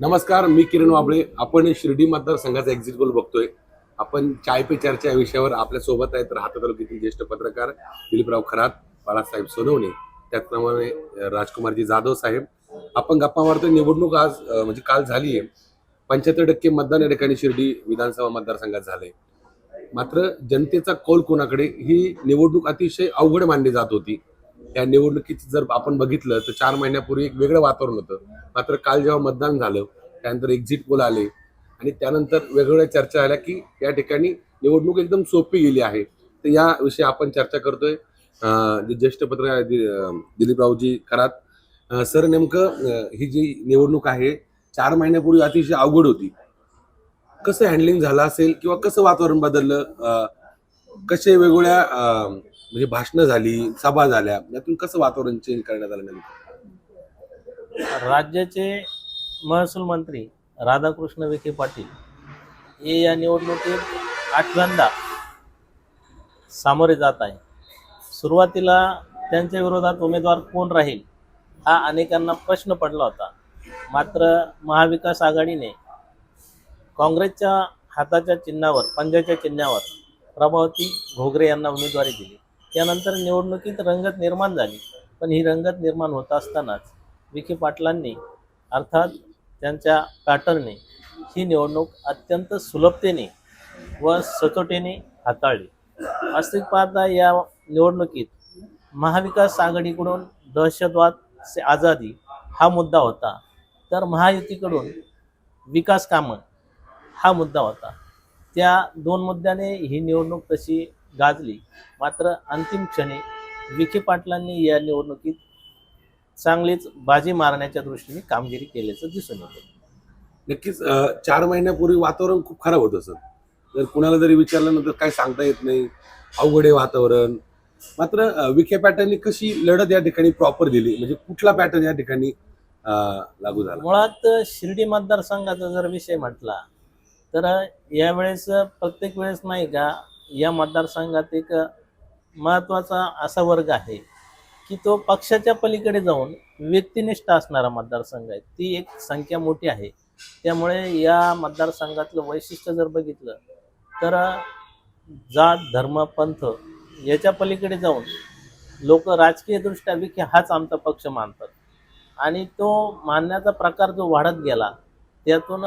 नमस्कार मी किरण वाबळे. आपण शिर्डी मतदारसंघाचा एक्झिट गोल बघतोय. आपण चाय पे चर्चा या विषयावर आपल्यासोबत आहेत राहता तालुक्यातील ज्येष्ठ पत्रकार दिलीपराव खरात बाळासाहेब सोनवणे. त्याचप्रमाणे राजकुमारजी जाधव साहेब. आपण गप्पा मारतोय. निवडणूक आज म्हणजे काल झाली आहे पंच्याहत्तर टक्के मतदान या ठिकाणी शिर्डी विधानसभा मतदारसंघात झालंय. मात्र जनतेचा कौल कोणाकडे? ही निवडणूक अतिशय अवघड मानली जात होती. या निवडणुकीत जर आपण बघितलं तर चार महिन्यापूर्वी एक वेगळं वातावरण होतं. मात्र काल जेव्हा मतदान झालं त्यानंतर एक्झिट पोल आले. आणि त्यानंतर वेगवेगळ्या चर्चा आल्या की या ठिकाणी निवडणूक एकदम सोपी गेली आहे. तर या विषयी आपण चर्चा करतोय. जे ज्येष्ठ पत्रकार दि- दिलीपरावजी खरात सर नेमकं ही जी निवडणूक आहे चार महिन्यापूर्वी अतिशय अवघड होती. कसं हँडलिंग झालं असेल किंवा कसं वातावरण बदललं? कसे वेगवेगळ्या म्हणजे भाषणं झाली सभा झाल्या यातून कसं वातावरण चेंज करण्यात आलं नेमकं? राज्याचे महसूल मंत्री राधाकृष्ण विखे पाटील हे या निवडणुकीत आठव्यांदा सामोरे जात आहे सुरुवातीला त्यांच्या विरोधात उमेदवार कोण राहील हा अनेकांना प्रश्न पडला होता. मात्र महाविकास आघाडीने काँग्रेसच्या हाताच्या चिन्हावर पंजाच्या चिन्हावर प्रभावती घोगरे यांना उमेदवारी दिली. त्यानंतर निवडणुकीत रंगत निर्माण झाली. पण ही रंगत निर्माण होत असतानाच विखे पाटलांनी अर्थात त्यांच्या पॅटर्नने ही निवडणूक अत्यंत सुलभतेने व सचोटीने हाताळली. वास्तविक पाहता या निवडणुकीत महाविकास आघाडीकडून दहशतवाद से आझादी हा मुद्दा होता. तर महायुतीकडून विकास कामं हा मुद्दा होता. त्या दोन मुद्द्याने ही निवडणूक तशी गाजली. मात्र अंतिम क्षणी विखे पाटलांनी या निवडणुकीत चांगलीच बाजी मारण्याच्या दृष्टीने कामगिरी केल्याचं दिसून येतं. नक्कीच चार महिन्यापूर्वी वातावरण खूप खराब होतं सर. जर कुणाला जरी विचारलं ना तर काय सांगता येत नाही अवघड आहे वातावरण. मात्र विखे पॅटर्ननी कशी लढत या ठिकाणी प्रॉपर दिली? म्हणजे कुठला पॅटर्न या ठिकाणी लागू झाला? मुळात शिर्डी मतदारसंघाचा जर विषय म्हटला तर यावेळेस प्रत्येक वेळेस नाही का या मतदारसंघात एक महत्त्वाचा असा वर्ग आहे की तो पक्षाच्या पलीकडे जाऊन व्यक्तिनिष्ठ असणारा मतदारसंघ आहे. ती एक संख्या मोठी आहे. त्यामुळे या मतदारसंघातलं वैशिष्ट्य जर बघितलं तर जात धर्म पंथ याच्या पलीकडे जाऊन लोक राजकीयदृष्ट्या विखे हाच आमचा पक्ष मानतात. आणि तो मानण्याचा प्रकार जो वाढत गेला त्यातून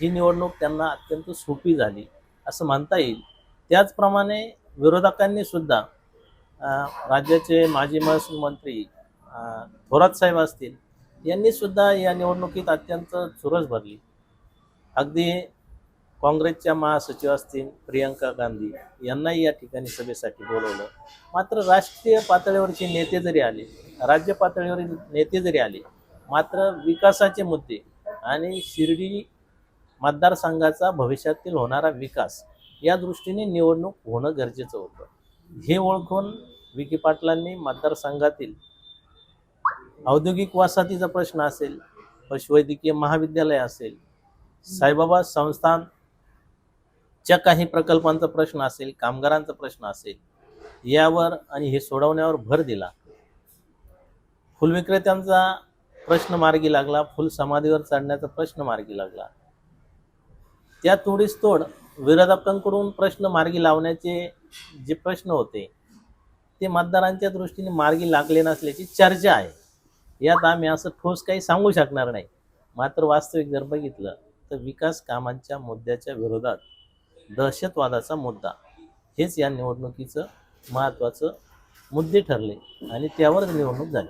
ही निवडणूक त्यांना अत्यंत सोपी झाली असं म्हणता येईल. त्याचप्रमाणे विरोधकांनी सुद्धा राज्याचे माजी महसूल मंत्री थोरात साहेब असतील यांनी सुद्धा या निवडणुकीत अत्यंत चुरस भरली. अगदी काँग्रेसच्या महासचिव असतील प्रियंका गांधी यांनाही या ठिकाणी सभेसाठी बोलवलं. मात्र राष्ट्रीय पातळीवरचे नेते जरी आले राज्य पातळीवरील नेते जरी आले मात्र विकासाचे मुद्दे आणि शिर्डी मतदारसंघाचा भविष्यातील होणारा विकास या दृष्टीने निवडणूक होणं गरजेचं होतं. हे ओळखून विखे पाटलांनी मतदारसंघातील औद्योगिक वसाहतीचा प्रश्न असेल पशुवैद्यकीय महाविद्यालय असेल साईबाबा संस्थानच्या काही प्रकल्पांचा प्रश्न असेल कामगारांचा प्रश्न असेल यावर आणि हे सोडवण्यावर भर दिला. फुलविक्रेत्यांचा प्रश्न मार्गी लागला फुल समाधीवर चढण्याचा प्रश्न मार्गी लागला. त्या तोडीस तोड विरोधकांकडून प्रश्न मार्गी लावण्याचे जे प्रश्न होते ते मतदारांच्या दृष्टीने मार्गी लागले नसल्याची चर्चा आहे. यात आम्ही असं ठोस काही सांगू शकणार नाही. मात्र वास्तविक जर बघितलं तर विकास कामांच्या मुद्द्याच्या विरोधात दहशतवादाचा मुद्दा. हेच या निवडणुकीचं महत्त्वाचं मुद्दे ठरले आणि त्यावर निवडणूक झाली.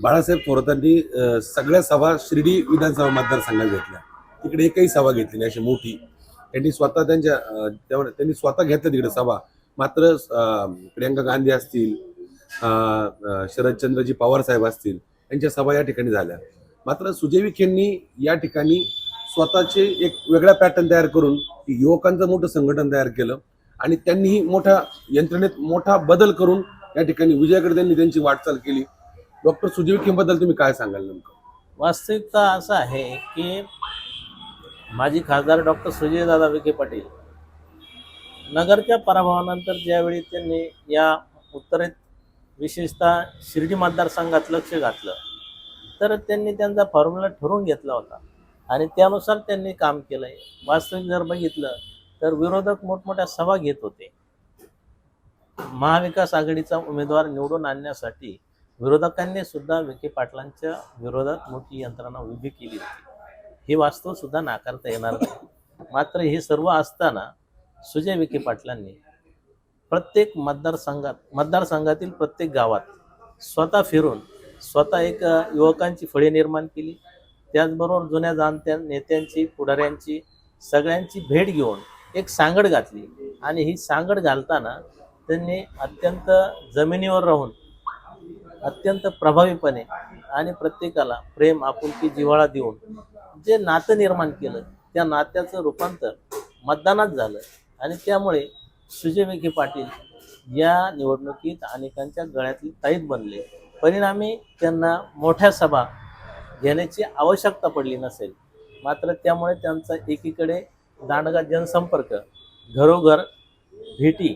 बाळासाहेब थोरातांनी सगळ्या सभा शिर्डी विधानसभा मतदारसंघात घेतल्या. तिकडे एकही सभा घेतली नाही अशी मोठी त्यांनी स्वतः त्यांच्या त्यावर त्यांनी स्वतः घेतल्या तिकडे सभा. मात्र प्रियंका गांधी असतील शरदचंद्रजी पवार साहेब असतील यांच्या सभा या ठिकाणी झाल्या. मात्र सुजय विखेंनी या ठिकाणी स्वतःचे एक वेगळा पॅटर्न तयार करून युवकांचं मोठं संघटन तयार केलं आणि त्यांनीही मोठ्या यंत्रणेत मोठा बदल करून या ठिकाणी विजयाकडे त्यांनी त्यांची वाटचाल केली. डॉक्टर सुजय विखेंबद्दल तुम्ही काय सांगाल नेमकं? वास्तविकता असं आहे की माजी खासदार डॉक्टर सुजयदादा विखे पाटील. नगरच्या पराभवानंतर ज्यावेळी त्यांनी या उत्तरेत विशेषतः शिर्डी मतदारसंघात लक्ष घातलं तर त्यांनी त्यांचा फॉर्म्युला ठरवून घेतला होता. आणि त्यानुसार त्यांनी काम केलंय. वास्तविक जर बघितलं तर विरोधक मोठमोठ्या सभा घेत होते. महाविकास आघाडीचा उमेदवार निवडून आणण्यासाठी विरोधकांनी सुद्धा विखे पाटलांच्या विरोधात मोठी यंत्रणा उभी केली होती. हे वास्तव सुद्धा नाकारता येणार नाही. मात्र हे सर्व असताना सुजय विखे पाटलांनी प्रत्येक मतदारसंघात मतदारसंघातील प्रत्येक गावात स्वतः फिरून स्वतः एक युवकांची फळे निर्माण केली. त्याचबरोबर जुन्या जाणत्या नेत्यांची पुढाऱ्यांची सगळ्यांची भेट घेऊन एक सांगड घातली. आणि ही सांगड घालताना त्यांनी अत्यंत जमिनीवर राहून अत्यंत प्रभावीपणे आणि प्रत्येकाला प्रेम आपुलकी जिव्हाळा देऊन जे नातं निर्माण केलं त्या नात्याचं रूपांतर मतदानात झालं आणि त्यामुळे सुजय विखे पाटील या निवडणुकीत अनेकांच्या गळ्यातली ताईत बनले. परिणामी त्यांना मोठ्या सभा घेण्याची आवश्यकता पडली नसेल. मात्र त्यामुळे त्यांचा एकीकडे दांडगा जनसंपर्क घरोघर भेटी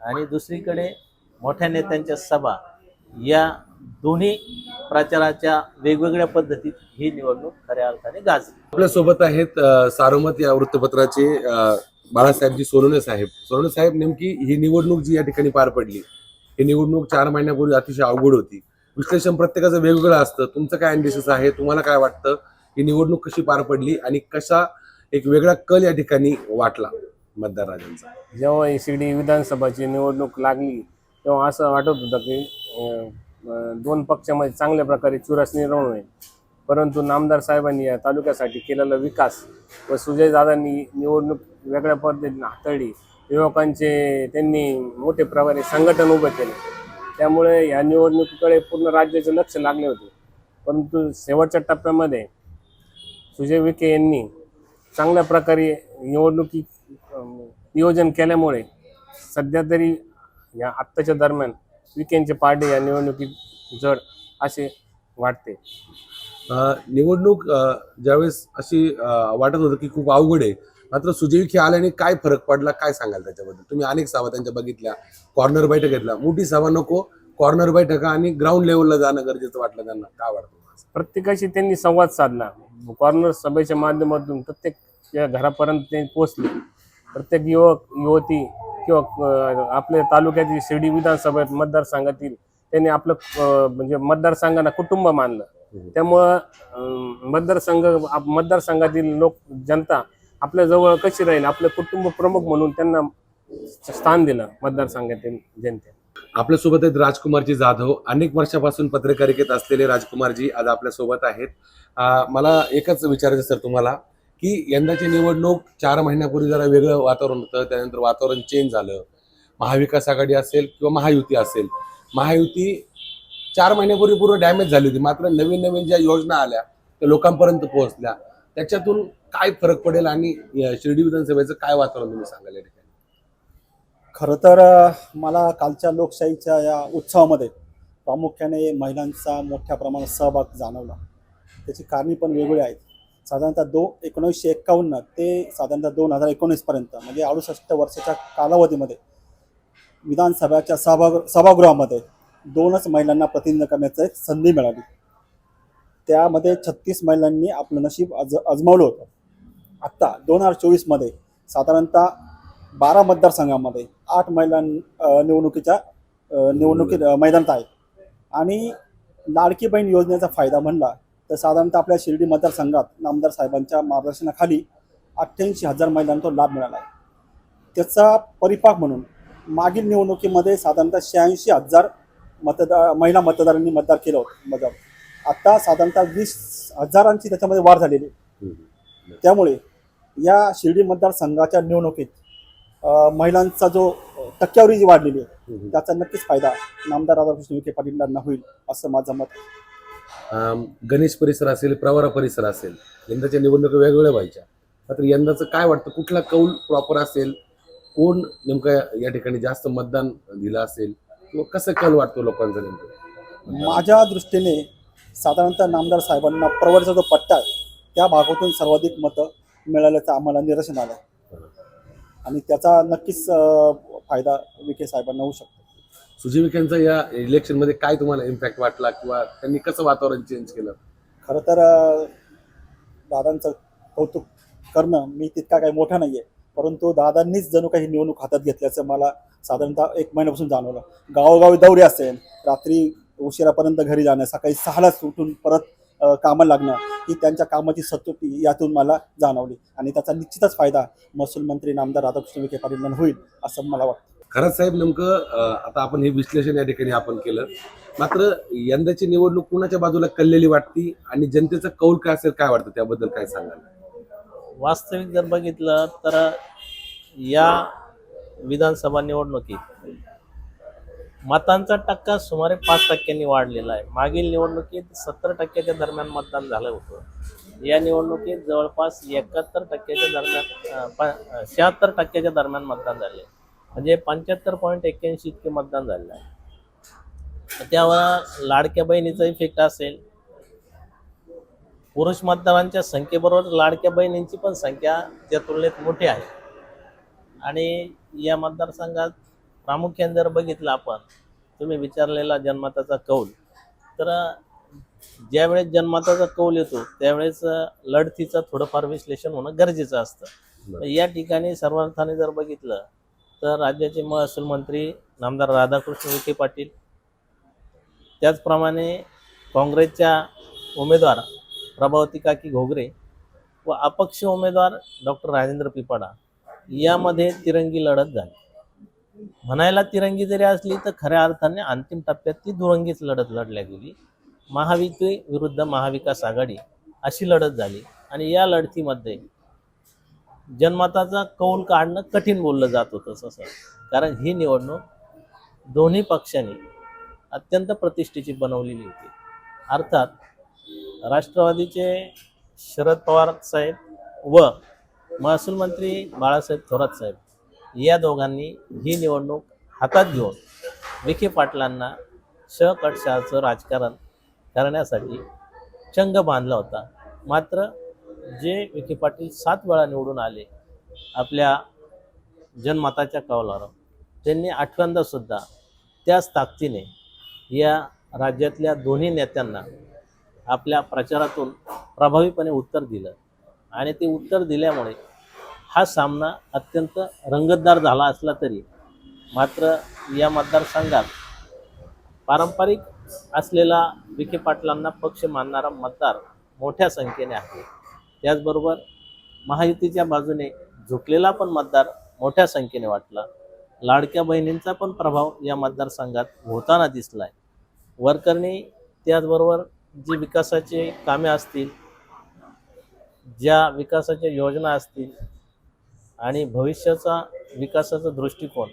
आणि दुसरीकडे मोठ्या नेत्यांच्या सभा या दोन्ही प्रचाराच्या वेगवेगळ्या पद्धतीत ही निवडणूक खऱ्या अर्थाने गाजली. आपल्यासोबत आहेत सारोमत या वृत्तपत्राचे बाळासाहेबजी सोनवणे साहेब. सोनवणे साहेब नेमकी ही निवडणूक जी या ठिकाणी पार पडली ही निवडणूक चार महिन्यापूर्वी अतिशय अवघड होती. विश्लेषण प्रत्येकाचं वेगवेगळं असतं. तुमचं काय अँडिसिस आहे? तुम्हाला काय वाटतं? ही निवडणूक कशी पार पडली आणि कसा एक वेगळा कल या ठिकाणी वाटला मतदार राजांचा जेव्हा ही शिर्डी विधानसभाची निवडणूक लागली तेव्हा असं वाटत होतं की दोन पक्षामध्ये चांगल्या प्रकारे चुरस निर्माण होईल. परंतु नामदार साहेबांनी या तालुक्यासाठी केलेला विकास व सुजयदादांनी निवडणूक वेगळ्या पद्धतीने हाताळली. युवकांचे त्यांनी मोठे प्रकारे संघटन उभं केले. त्यामुळे या निवडणुकीकडे पूर्ण राज्याचे लक्ष लागले होते. परंतु शेवटच्या टप्प्यामध्ये सुजय विखे यांनी चांगल्या प्रकारे निवडणुकी नियोजन केल्यामुळे सध्या तरी या आत्ताच्या दरम्यान विकेंडचे पार्टी या निवडणुकीत जड असे वाटते. निवडणूक ज्यावेळेस अशी वाटत होतं की खूप अवघड आहे मात्र सुजय विखे आल्याने काय फरक पडला काय सांगाल त्याच्याबद्दल? तुम्ही अनेक सभा त्यांच्या बघितल्या कॉर्नर बैठक घेतल्या. मोठी सभा नको कॉर्नर बैठका आणि ग्राउंड लेवलला जाणं गरजेचं वाटलं त्यांना. काय वाटतं प्रत्येकाशी त्यांनी संवाद साधला. कॉर्नर सभेच्या माध्यमातून प्रत्येक घरापर्यंत ते पोहोचले. प्रत्येक युवक युवती किंवा आपल्या तालुक्यातील शिर्डी विधानसभेत मतदारसंघातील त्यांनी आपलं म्हणजे मतदारसंघाला कुटुंब मानलं. त्यामुळं मतदारसंघ मतदारसंघातील लोक जनता आपल्या जवळ कशी राहील आपलं कुटुंब प्रमुख म्हणून त्यांना स्थान दिलं मतदारसंघातील जनते आपल्यासोबत आहेत राजकुमारजी जाधव. अनेक वर्षापासून पत्रकारितेत असलेले राजकुमारजी आज आपल्यासोबत आहेत. मला एकच विचारायचं सर तुम्हाला. की यंदाची निवडणूक चार महिन्यापूर्वी जरा वेगळं वातावरण होतं त्यानंतर वातावरण चेंज झालं. महाविकास आघाडी असेल किंवा महायुती असेल. महायुती चार महिन्यापूर्वी पूर्ण डॅमेज झाली होती. मात्र नवीन नवीन ज्या योजना आल्या त्या लोकांपर्यंत पोहोचल्या. त्याच्यातून काय फरक पडेल आणि शिर्डी विधानसभेचं काय वातावरण तुम्ही सांगाल या ठिकाणी? खरं तर मला कालच्या लोकशाहीच्या या उत्सवामध्ये प्रामुख्याने महिलांचा मोठ्या प्रमाणात सहभाग जाणवला. त्याची कारणे पण वेगळी आहेत. साधारणतः दो एकोणीसशे एक्कावन्न ते साधारणतः दोन हजार एकोणीसपर्यंत म्हणजे अडुसष्ट वर्षाच्या कालावधीमध्ये विधानसभेच्या सभागृह सभागृहामध्ये दोनच महिलांना प्रतिनिधित्व करण्याची एक संधी मिळाली. त्यामध्ये छत्तीस महिलांनी आपलं नशीब अज अजमावलं होतं. आत्ता दोन हजार चोवीसमध्ये साधारणतः बारा मतदारसंघामध्ये आठ महिलां निवडणुकीच्या निवडणुकीत मैदानात आहेत. आणि लाडकी बहीण योजनेचा फायदा म्हणला तर साधारणतः आपल्या शिर्डी मतदारसंघात नामदार साहेबांच्या मार्गदर्शनाखाली अठ्ठ्याऐंशी हजार महिलांना तो लाभ मिळाला आहे. त्याचा परिपाक म्हणून मागील निवडणुकीमध्ये साधारणतः शहाऐंशी हजार मतदार महिला मतदारांनी मतदार केलं होतं मतदार आत्ता साधारणतः वीस हजारांची त्याच्यामध्ये वाढ झालेली आहे. त्यामुळे या शिर्डी मतदारसंघाच्या निवडणुकीत महिलांचा जो टक्केवारी जी वाढलेली आहे त्याचा नक्कीच फायदा नामदार राधाकृष्ण विखे पाटीलांना होईल असं माझं मत गणेश परिसर असेल प्रवरा परिसर असेल यंदाच्या निवडणुका वेगवेगळ्या व्हायच्या. मात्र यंदाचं काय वाटतं? कुठला कौल प्रॉपर असेल? कोण नेमकं या ठिकाणी जास्त मतदान दिलं असेल? किंवा कसं कल वाटतो लोकांचा नेमकं? माझ्या दृष्टीने साधारणतः नामदार साहेबांना प्रवरचा जो पट्टा आहे त्या भागातून सर्वाधिक मतं मिळाल्याचं आम्हाला निदर्शन आलं. आणि त्याचा नक्कीच फायदा विखे साहेबांना होऊ शकतो. सुजीविकांचा या इलेक्शनमध्ये काय तुम्हाला इम्पॅक्ट वाटला किंवा त्यांनी कसं वातावरण चेंज केलं? खरं तर दादांचं कौतुक करणं मी तितका काही मोठा नाही आहे परंतु दादांनीच जणू काही निवडणूक हातात घेतल्याचं मला साधारणतः एक महिन्यापासून जाणवलं. गावोगावी दौरे असेल रात्री उशिरापर्यंत घरी जाणं सकाळी सहालाच उठून परत अ, कामाला लागणं ही त्यांच्या कामाची सतोटी यातून मला जाणवली. आणि त्याचा निश्चितच फायदा महसूल मंत्री नामदार राधाकृष्ण विखे पाटील होईल असं मला वाटतं. खरंच साहेब नेमकं आता आपण हे विश्लेषण या ठिकाणी आपण केलं. मात्र यंदाची निवडणूक कुणाच्या बाजूला कललेली वाटती आणि जनतेचा कौल काय असेल काय वाटतं? त्याबद्दल काय सांगाल? वास्तविक जर बघितलं तर या विधानसभा निवडणुकीत मतांचा टक्का सुमारे पाच टक्क्यांनी वाढलेला आहे. मागील निवडणुकीत सत्तर टक्क्याच्या दरम्यान मतदान झालं होतं. या निवडणुकीत जवळपास एकाहत्तर टक्क्याच्या दरम्यान शहात्तर टक्क्याच्या दरम्यान मतदान झाले. म्हणजे पंच्याहत्तर पॉईंट एक्क्याऐंशी इतके मतदान झालेलं आहे. त्यावर लाडक्या बहिणीचा इफेक्ट असेल. पुरुष मतदारांच्या संख्येबरोबर लाडक्या बहिणींची पण संख्या त्या तुलनेत मोठी आहे. आणि या मतदारसंघात प्रामुख्याने जर बघितलं आपण तुम्ही विचारलेला जन्मताचा कौल तर ज्यावेळेस जन्मताचा कौल येतो त्यावेळेस लढतीचं थोडंफार विश्लेषण होणं गरजेचं असतं. या ठिकाणी सर्वार्थाने जर बघितलं तर राज्याचे महसूल मंत्री नामदार राधाकृष्ण विखे पाटील त्याचप्रमाणे काँग्रेसच्या उमेदवार प्रभावती काकी घोगरे व अपक्ष उमेदवार डॉक्टर राजेंद्र पिपाडा यामध्ये तिरंगी लढत झाली. म्हणायला तिरंगी जरी असली तर खऱ्या अर्थाने अंतिम टप्प्यात ती दुरंगीच लढत लढल्या गेली. महाविकी विरुद्ध महाविकास आघाडी अशी लढत झाली आणि या लढतीमध्ये जनमताचा कौल काढणं कठीण बोललं जात होतं तसं. कारण ही निवडणूक दोन्ही पक्षांनी अत्यंत प्रतिष्ठेची बनवलेली होती. अर्थात राष्ट्रवादीचे शरद पवार साहेब व महसूल मंत्री बाळासाहेब थोरात साहेब या दोघांनी ही निवडणूक हातात घेऊन विखे पाटलांना शहकटशाचं राजकारण करण्यासाठी चंग बांधला होता. मात्र जे विखे पाटील सात वेळा निवडून आले आपल्या जनमताच्या कौलावर त्यांनी आठव्यांदा सुद्धा त्याच ताकदीने या राज्यातल्या दोन्ही नेत्यांना आपल्या प्रचारातून प्रभावीपणे उत्तर दिलं. आणि ते उत्तर दिल्यामुळे हा सामना अत्यंत रंगतदार झाला असला तरी मात्र या मतदारसंघात पारंपरिक असलेला विखे पाटलांना पक्ष मानणारा मतदार मोठ्या संख्येने आहे. त्याचबरोबर महायुतीच्या बाजूने झुकलेला पण मतदार मोठ्या संख्येने वाटला. लाडक्या बहिणींचा पण प्रभाव या मतदारसंघात होताना दिसला आहे वरकरणी त्याचबरोबर जी विकासाचे कामे असतील ज्या विकासाच्या योजना असतील आणि भविष्याचा विकासाचा दृष्टिकोन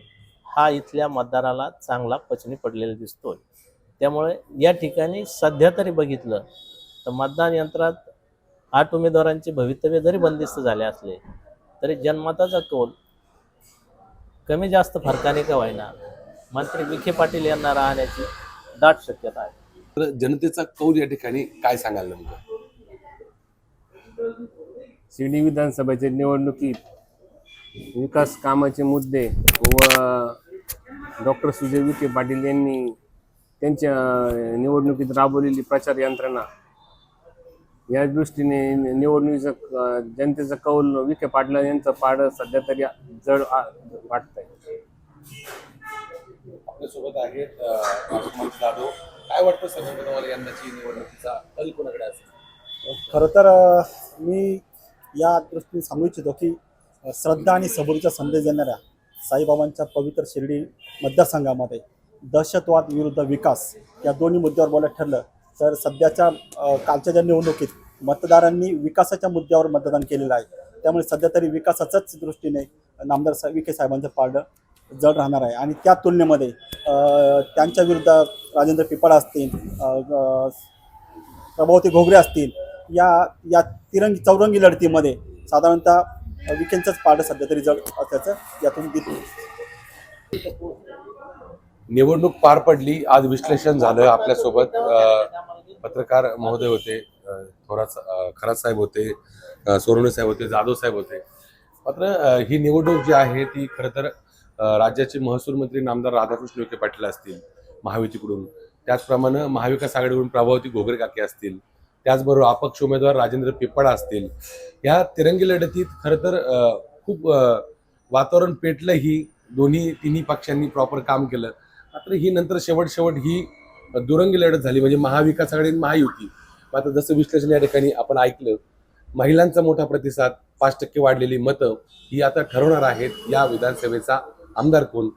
हा इथल्या मतदाराला चांगला पचनी पडलेला दिसतोय. त्यामुळे या ठिकाणी सध्या तरी बघितलं तर मतदान यंत्रात आठ उमेदवारांचे भवितव्य जरी बंदिस्त झाले असले तरी जनमताचा कौल कमी जास्त फरकाने का होईना? मंत्री विखे पाटील यांना राहण्याची दाट शक्यता आहे. तर जनतेचा कौल या ठिकाणी काय सांगाल नेमकं? शिर्डी विधानसभेच्या निवडणुकीत विकास कामाचे मुद्दे व डॉक्टर सुजय विखे पाटील यांनी त्यांच्या निवडणुकीत राबवलेली प्रचार यंत्रणा या दृष्टीने निवडणुकीचं जनतेचं कौल विखे पाटील यांचं पाड सध्या तरी जड आ- वाटतंय. आपल्यासोबत आहेत जाधव काय वाटतं सगळं तुम्हाला यंदाची निवडणुकीचा? कल कोणाकडे असेल? खरं तर मी या दृष्टीने सांगू इच्छितो की श्रद्धा आणि सबुरीचा संदेश देणाऱ्या साईबाबांच्या पवित्र शिर्डी मतदारसंघामध्ये दहशतवाद विरुद्ध विकास या दोन्ही मुद्द्यावर बोलायला ठरलं. तर सध्याच्या कालच्या ज्या निवडणुकीत मतदारांनी विकासाच्या मुद्द्यावर मतदान केलेलं आहे त्यामुळे सध्या तरी विकासाच्याच दृष्टीने नामदार सा विखे साहेबांचं पारडं जड राहणार आहे. आणि त्या तुलनेमध्ये त्यांच्या विरुद्ध राजेंद्र पिपाडा असतील प्रभावती घोगरे असतील या या तिरंगी चौरंगी लढतीमध्ये साधारणतः विकेंडचंच पारडं सध्या तरी जड असल्याचं यातून दिसून निवडणूक पार पडली आज विश्लेषण झालं आपल्यासोबत. पत्रकार महोदय होते अं, थोरात खरात साहेब होते सोरणे साहेब होते जाधव साहेब होते. मात्र ही निवडणूक जी आहे ती खरं तर राज्याचे महसूल मंत्री नामदार राधाकृष्ण विखे पाटील असतील महायुतीकडून. त्याचप्रमाणे महाविकास आघाडीकडून प्रभावती घोगरे काके असतील. त्याचबरोबर अपक्ष उमेदवार राजेंद्र पिप्पळा असतील. या तिरंगी लढतीत खरं तर खूप वातावरण पेटलं ही दोन्ही तिन्ही पक्षांनी प्रॉपर काम केलं. मात्र ही नंतर शेवट शेवट ही दुरंगी लढत झाली म्हणजे महाविकास आघाडी आणि महायुती. मात्र जसं विश्लेषण या ठिकाणी आपण ऐकलं महिलांचा मोठा प्रतिसाद पाच टक्के वाढलेली मतं ही आता ठरवणार आहेत या विधानसभेचा आमदार कोण?